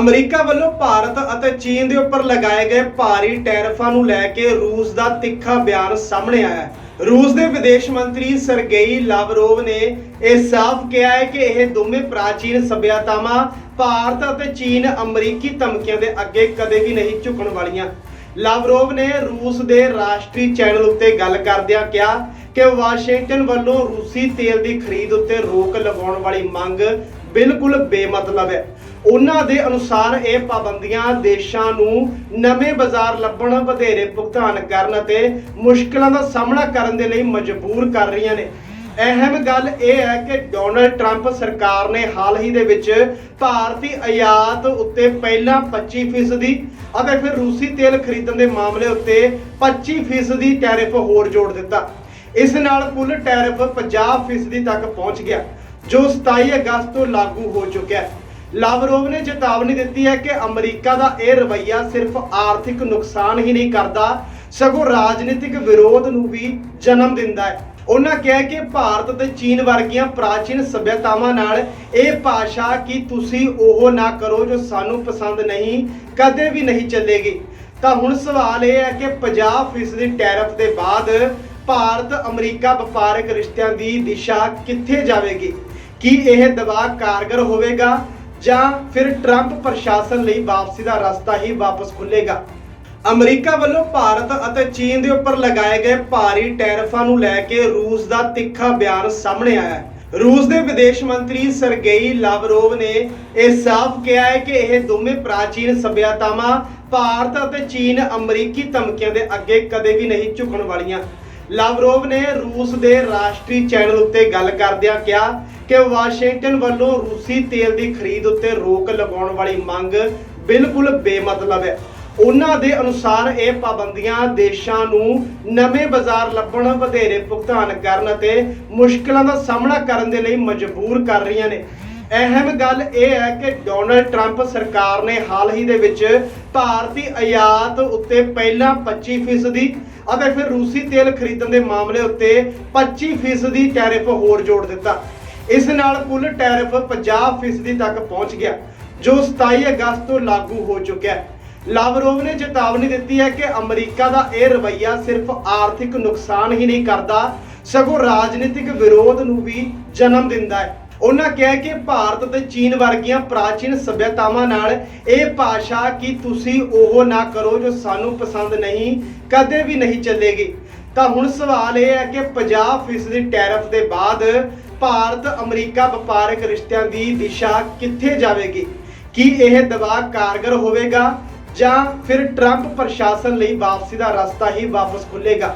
America ਵੱਲੋਂ ਭਾਰਤ ਅਤੇ ਚੀਨ ਦੇ ਉੱਪਰ ਲਗਾਏ ਗਏ ਭਾਰੀ ਟੈਰਿਫਾਂ ਨੂੰ ਲੈ ਕੇ ਰੂਸ ਦਾ ਤਿੱਖਾ ਬਿਆਨ ਸਾਹਮਣੇ ਆਇਆ ਹੈ। ਰੂਸ ਦੇ ਵਿਦੇਸ਼ ਮੰਤਰੀ ਸਰਗੇਈ ਲਾਵਰੋਵ ਨੇ ਇਹ ਸਾਫ਼ ਕਿਹਾ ਹੈ ਕਿ ਇਹ ਦੋਵੇਂ ਪ੍ਰਾਚੀਨ ਸਭਿਅਤਾਵਾਂ ਭਾਰਤ ਅਤੇ ਚੀਨ ਅਮਰੀਕੀ ਧਮਕੀਆਂ ਦੇ ਅੱਗੇ ਕਦੇ ਵੀ ਨਹੀਂ ਝੁਕਣ ਵਾਲੀਆਂ। ਲਾਵਰੋਵ ਨੇ ਰੂਸ ਦੇ ਰਾਸ਼ਟਰੀ ਚੈਨਲ ਉੱਤੇ ਗੱਲ ਕਰਦਿਆਂ ਕਿਹਾ ਕਿ ਵਾਸ਼ਿੰਗਟਨ ਵੱਲੋਂ ਰੂਸੀ ਤੇਲ ਦੀ ਖਰੀਦ ਉੱਤੇ ਰੋਕ ਲਗਾਉਣ ਵਾਲੀ ਮੰਗ ਬਿਲਕੁਲ ਬੇਮਤਲਬ ਹੈ। ਉਹਨਾਂ ਦੇ ਅਨੁਸਾਰ ਇਹ ਪਾਬੰਦੀਆਂ ਦੇਸ਼ਾਂ ਨੂੰ ਨਵੇਂ ਬਾਜ਼ਾਰ ਲੱਭਣ, ਵਧੇਰੇ ਭੁਗਤਾਨ ਕਰਨ ਅਤੇ ਮੁਸ਼ਕਲਾਂ ਦਾ ਸਾਹਮਣਾ ਕਰਨ ਦੇ ਲਈ ਮਜਬੂਰ ਕਰ ਰਹੀਆਂ ਨੇ। ਅਹਿਮ ਗੱਲ ਇਹ ਹੈ ਕਿ ਡੋਨਲਡ ਟਰੰਪ ਸਰਕਾਰ ਨੇ ਹਾਲ ਹੀ ਦੇ ਵਿੱਚ ਭਾਰਤੀ ਆਯਾਤ ਉੱਤੇ ਪਹਿਲਾਂ 25% ਅਤੇ ਫਿਰ ਰੂਸੀ ਤੇਲ ਖਰੀਦਣ ਦੇ ਮਾਮਲੇ ਉੱਤੇ 25% ਟੈਰਿਫ ਹੋਰ ਜੋੜ ਦਿੱਤਾ। ਇਸ ਨਾਲ ਕੁੱਲ ਟੈਰਿਫ 50% ਤੱਕ ਪਹੁੰਚ ਗਿਆ। ਜੋ 27 ਅਗਸਤ ਤੋਂ ਲਾਗੂ ਹੋ ਚੁੱਕਿਆ ਹੈ। ਲਾਵਰੋਵ ਨੇ ਚੇਤਾਵਨੀ ਦਿੱਤੀ ਹੈ ਕਿ ਅਮਰੀਕਾ ਦਾ ਇਹ ਰਵੱਈਆ ਸਿਰਫ ਆਰਥਿਕ ਨੁਕਸਾਨ ਹੀ ਨਹੀਂ ਕਰਦਾ, ਸਗੋਂ ਰਾਜਨੀਤਿਕ ਵਿਰੋਧ ਨੂੰ ਵੀ ਜਨਮ ਦਿੰਦਾ ਹੈ। ਉਹਨਾਂ ਕਿਹਾ ਕਿ ਭਾਰਤ ਤੇ ਚੀਨ ਵਰਗੀਆਂ ਪ੍ਰਾਚੀਨ ਸਭਿਅਤਾਵਾਂ ਨਾਲ ਇਹ ਭਾਸ਼ਾ ਕਿ ਤੁਸੀਂ ਉਹ ਨਾ ਕਰੋ ਜੋ ਸਾਨੂੰ ਪਸੰਦ ਨਹੀਂ, ਕਦੇ ਵੀ ਨਹੀਂ ਚੱਲੇਗੀ। ਤਾਂ ਹੁਣ ਸਵਾਲ ਇਹ ਹੈ ਕਿ 50% ਦੀ ਟੈਰਿਫ ਦੇ ਬਾਅਦ ਭਾਰਤ ਅਮਰੀਕਾ ਵਪਾਰਕ ਰਿਸ਼ਤਿਆਂ ਦੀ ਦਿਸ਼ਾ ਕਿੱਥੇ ਜਾਵੇਗੀ? ਕੀ ਇਹ ਦਬਾਅ ਕਾਰਗਰ ਹੋਵੇਗਾ ਜਾਂ ਫਿਰ ਟਰੰਪ ਪ੍ਰਸ਼ਾਸਨ ਲਈ ਵਾਪਸੀ ਦਾ ਰਸਤਾ ਹੀ ਵਾਪਸ ਖੁੱਲੇਗਾ ਅਮਰੀਕਾ ਵੱਲੋਂ ਭਾਰਤ ਅਤੇ ਚੀਨ ਦੇ ਉੱਪਰ ਲਗਾਏ ਗਏ ਭਾਰੀ ਟੈਰਫਾਂ ਨੂੰ ਲੈ ਕੇ ਰੂਸ ਦਾ ਤਿੱਖਾ ਬਿਆਨ ਸਾਹਮਣੇ ਆਇਆ ਹੈ। ਰੂਸ ਦੇ ਵਿਦੇਸ਼ ਮੰਤਰੀ ਸਰਗੇਈ ਲਾਵਰੋਵ ਨੇ ਇਹ ਸਾਫ਼ ਕਿਹਾ ਹੈ ਕਿ ਇਹ ਦੋਵੇਂ ਪ੍ਰਾਚੀਨ ਸਭਿਅਤਾਵਾਂ ਭਾਰਤ ਅਤੇ ਚੀਨ ਅਮਰੀਕੀ ਧਮਕੀਆਂ ਦੇ ਅੱਗੇ ਕਦੇ ਵੀ ਨਹੀਂ ਝੁਕਣ ਵਾਲੀਆਂ। ਲਾਵਰੋਵ ਨੇ ਰੂਸ ਦੇ ਰਾਸ਼ਟਰੀ ਚੈਨਲ ਉੱਤੇ ਗੱਲ ਕਰਦਿਆਂ ਕਿਹਾ ਕਿ ਵਾਸ਼ਿੰਗਟਨ ਵੱਲੋਂ ਰੂਸੀ ਤੇਲ ਦੀ ਖਰੀਦ ਉੱਤੇ ਰੋਕ ਲਗਾਉਣ ਵਾਲੀ ਮੰਗ ਬਿਲਕੁਲ ਬੇਮਤਲਬ ਹੈ। ਉਹਨਾਂ ਦੇ ਅਨੁਸਾਰ ਇਹ ਪਾਬੰਦੀਆਂ ਦੇਸ਼ਾਂ ਨੂੰ ਨਵੇਂ ਬਾਜ਼ਾਰ ਲੱਭਣ, ਵਧੇਰੇ ਭੁਗਤਾਨ ਕਰਨ ਅਤੇ ਮੁਸ਼ਕਲਾਂ ਦਾ ਸਾਹਮਣਾ ਕਰਨ ਦੇ ਲਈ ਮਜਬੂਰ ਕਰ ਰਹੀਆਂ ਨੇ। ਅਹਿਮ ਗੱਲ ਇਹ ਹੈ ਕਿ ਡੋਨਲਡ ਟਰੰਪ ਸਰਕਾਰ ਨੇ ਹਾਲ ਹੀ ਦੇ ਵਿੱਚ ਭਾਰਤੀ ਆਯਾਤ ਉੱਤੇ ਪਹਿਲਾਂ 25% ਅਤੇ ਫਿਰ ਰੂਸੀ ਤੇਲ ਖਰੀਦਣ ਦੇ ਮਾਮਲੇ ਉੱਤੇ 25% ਟੈਰਿਫ ਹੋਰ ਜੋੜ ਦਿੱਤਾ। ਇਸ ਨਾਲ ਕੁੱਲ ਟੈਰਿਫ 50% ਤੱਕ ਪਹੁੰਚ ਗਿਆ, ਜੋ 27 ਅਗਸਤ ਤੋਂ ਲਾਗੂ ਹੋ ਚੁੱਕਿਆ ਹੈ। ਲਾਵਰੋਵ ਨੇ ਚੇਤਾਵਨੀ ਦਿੱਤੀ ਹੈ ਕਿ ਅਮਰੀਕਾ ਦਾ ਇਹ ਰਵੱਈਆ ਸਿਰਫ ਆਰਥਿਕ ਨੁਕਸਾਨ ਹੀ ਨਹੀਂ ਕਰਦਾ, ਸਗੋਂ ਰਾਜਨੀਤਿਕ ਵਿਰੋਧ ਨੂੰ ਵੀ ਜਨਮ ਦਿੰਦਾ ਹੈ। ਉਹਨਾਂ ਕਿਹਾ ਕਿ ਭਾਰਤ ਤੇ ਚੀਨ ਵਰਗੀਆਂ ਪ੍ਰਾਚੀਨ ਸਭਿਅਤਾਵਾਂ ਨਾਲ ਇਹ ਭਾਸ਼ਾ ਕਿ ਤੁਸੀਂ ਉਹ ਨਾ ਕਰੋ ਜੋ ਸਾਨੂੰ ਪਸੰਦ ਨਹੀਂ, ਕਦੇ ਵੀ ਨਹੀਂ ਚੱਲੇਗੀ। ਤਾਂ ਹੁਣ ਸਵਾਲ ਇਹ ਹੈ ਕਿ 50% ਦੀ ਟੈਰਿਫ ਦੇ ਬਾਅਦ ਭਾਰਤ ਅਮਰੀਕਾ ਵਪਾਰਕ ਰਿਸ਼ਤਿਆਂ ਦੀ ਦਿਸ਼ਾ ਕਿੱਥੇ ਜਾਵੇਗੀ? ਕੀ ਇਹ ਦਬਾਅ ਕਾਰਗਰ ਹੋਵੇਗਾ ਜਾਂ ਫਿਰ ਟਰੰਪ ਪ੍ਰਸ਼ਾਸਨ ਲਈ ਵਾਪਸੀ ਦਾ ਰਸਤਾ ਹੀ ਵਾਪਸ ਖੁੱਲੇਗਾ